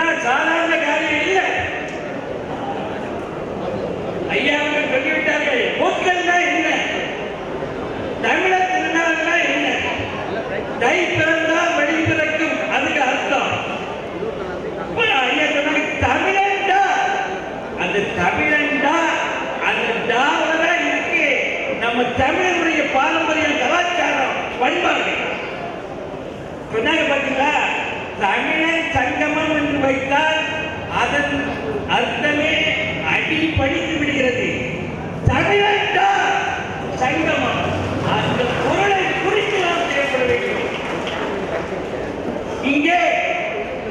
இதெல்லாம் சாதாரண காரியம் இல்லை. ஐயா அவர்கள் சொல்லிவிட்டார்கள் பொங்கல்னா என்ன? தமிழர் திருநாள்னா என்ன? தை பிறந்தா வழி பிறக்கும். அதுக்கு அர்த்தம். ஐயா சொன்னாங்க தமிழன்டா அந்த தமிழன்டா அந்த டாவல இருக்கு. நம்ம தமிழருடைய பாரம்பரியம் கலாச்சாரம் பண்பாடு. சொன்னாங்க பாத்தீங்களா? தமிழன் சங்கமம் இங்கே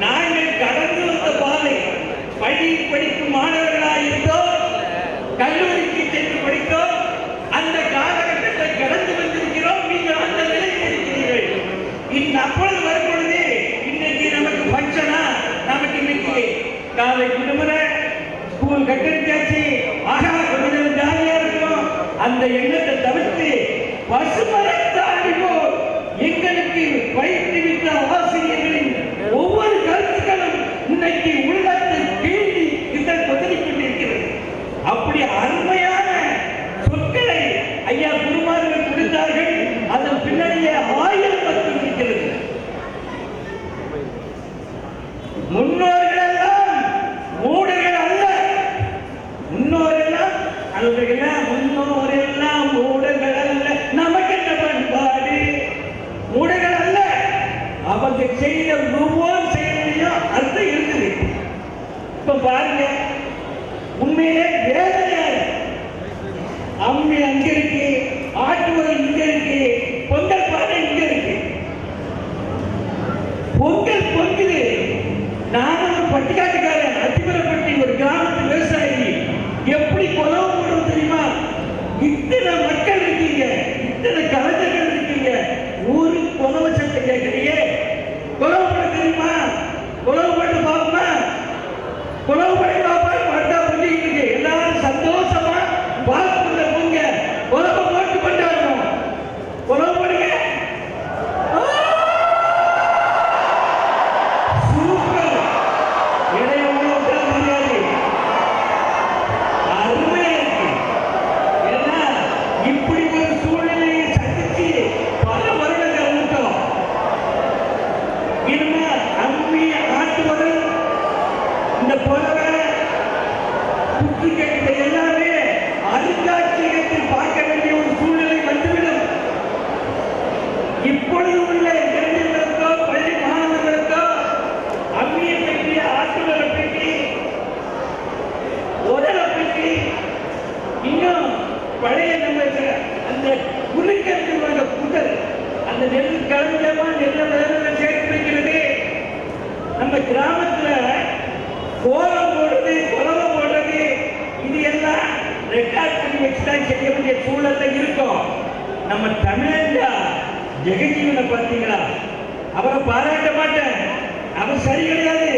நாங்கள் கடந்து வந்த பாதை பள்ளி படிக்கும் மாணவர்களாக இருந்தோம் கல்லூரிக்கு சென்று படித்தோம். அந்த காலகட்டத்தை கடந்து வந்திருக்கிறோம். நீங்கள் அந்த நிலைக்கு இருக்கிறீர்கள். இந்த அப்பொழுது வரும் பொழுது இன்னைக்கு நமக்கு ஃபங்க்ஷனா நமக்கு இன்னைக்கு காலை விடுமுறை. ஸ்கூல் கட்டடிச்சாச்சு. ஆகா கொஞ்சம் ஜாலியா இருக்கும் அந்த எண்ணத்தை தவிர்த்து பசுமரத்தாடிவோம் எங்களுக்கு வைத்துவிட்ட ஆசிரியர்களின் ஒவ்வொரு கருத்துக்களும் இன்னைக்கு உள்ளத்தில் கீழ்டி இந்த தொகுதி கொண்டிருக்கிறது அப்படி அருமையான சொற்களை ஐயா குருமார்கள் கொடுத்தார்கள். அதன் பின்னணியே ஆயிரம் பத்து இருக்கிறது. முன்னோர்கள் எல்லாம் மூடர்கள் அல்ல. முன்னோர்கள் அவர்களெல்லாம் மூடர்கள் அல்ல நமக்கு என்ன பண்பாடு மூடர்கள் அல்ல அவங்க செய்த ஒவ்வொரு செயலையும் அந்த இருக்குது. இப்ப பாருங்க உண்மையிலே வேதனை அம்மி அங்க இருக்கு ஆட்டு உரம் இங்க இருக்கு பொங்கல் பானை இங்க இருக்கு. பொங்கல் பொங்குது. நானும் ஒரு பட்டிக்காட்டுக்காரன் அதிபரப்பட்டி ஒரு கிராமத்து விவசாயி. எப்படி கொலவு போடுறது தெரியுமா? இத்தனை மக்கள் இருக்கீங்க இத்தனை கலைஞர்கள் இருக்கீங்க. ஒரு குலவு சட்டை கேட்கறீங்க அம்மி ஆட்டு இந்த புறவை குத்து எல்லாமே அருங்காட்சியகத்தில் பார்க்க வேண்டிய ஒரு சூழ்நிலை வந்துவிடும். இப்பொழுது உள்ள இளைஞர்களுக்கோ பள்ளி மாணவர்களுக்கோ அம்மியை பற்றி ஆட்டுகளை பற்றி உடலை பற்றி இன்னும் பழைய நம்ம அந்த குறுக்கத்து வந்த புதல் அந்த நெல் கலஞ்சமா நெல்ல விளையாட சேர்த்து நம்ம கிராமத்துல கோலம் போடுறது குலவை போடுறது இது எல்லாம் ரெக்கார்ட் பண்ணி வச்சுதான் செய்ய வேண்டிய சூழல்ல இருக்கும். நம்ம தமிழா ஜெகஜீவனை பார்த்தீங்களா? அவரை பாராட்ட மாட்டேன். அவர் சரி கிடையாது.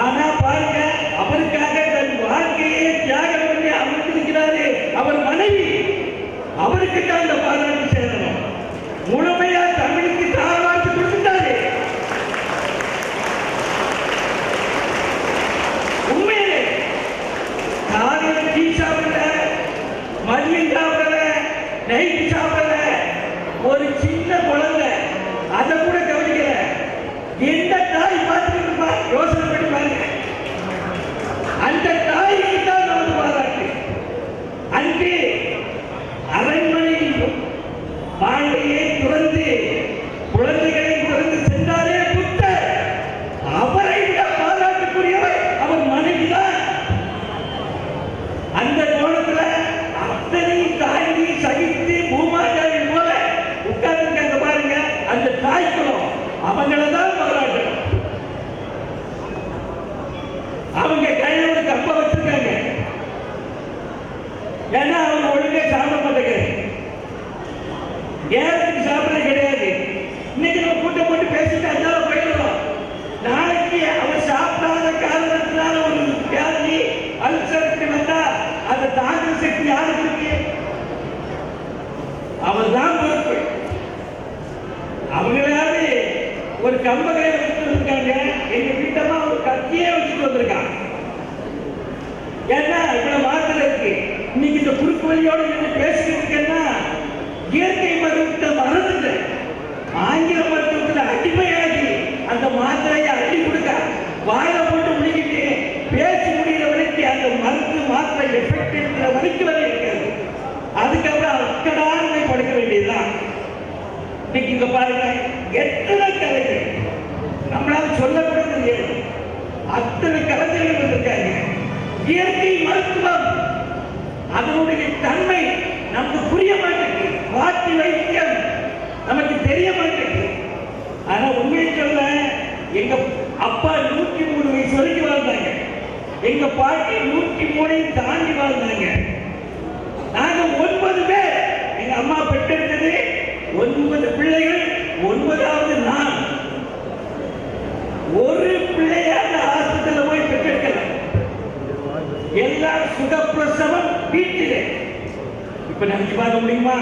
ஆனா பாருங்க அவருக்காக தன் வாழ்க்கையே தியாகம் பண்ணி அமர்ந்திருக்கிறாரு அவர் மனைவி. அவருக்கு தான் அந்த பாராட்டு சேரணும். முழுமையா தமிழ் எந்த அவர் தான் பொறுப்பு. அவங்களாவது ஒரு கம்பகளை வைத்து வந்திருக்காங்க. எங்க வீட்டம்மா ஒரு கத்தியே வச்சுட்டு வந்திருக்காங்க ஏன்னா இவ்வளவு வார்த்தை இருக்கு. இன்னைக்கு இந்த குறுக்கு வழியோட நின்று பேசிட்டு இருக்கேன்னா இயற்கை மருத்துவத்தை மறந்துட்டேன் ஆங்கில மருத்துவத்துல அடிமையாகி அந்த மாத்திரையை அள்ளி கொடுக்க. வாழ இயற்கை மருத்துவம். அதனுடைய தன்மை நமக்கு புரிய மாட்டேங்குது. வாட்டி வைத்தியம் நமக்கு தெரிய மாட்டேங்குது. ஆனா உண்மையை சொல்ல எங்க அப்பா நூற்றி மூணு வயசு வரைக்கும் வாழ்ந்தாங்க. எங்க பாட்டி நூற்றி மூணையும் தாண்டி வாழ்ந்தாங்க. நாங்க ஒன்பது பேர். எங்க அம்மா பெற்றெடுத்தது ஒன்பது பிள்ளைகள் ஒன்பதாவது சுகப்பிரசவம் வீட்டிலே இப்ப நினைச்சு பார்க்க முடியுமா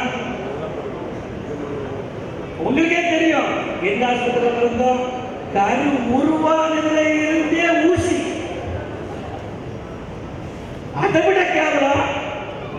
உங்களுக்கே தெரியும் எந்த ஆஸ்பத்திரியில் இருந்தோம் கரு உருவானதுல இருந்தே ஊசி அதை விட கேவலம்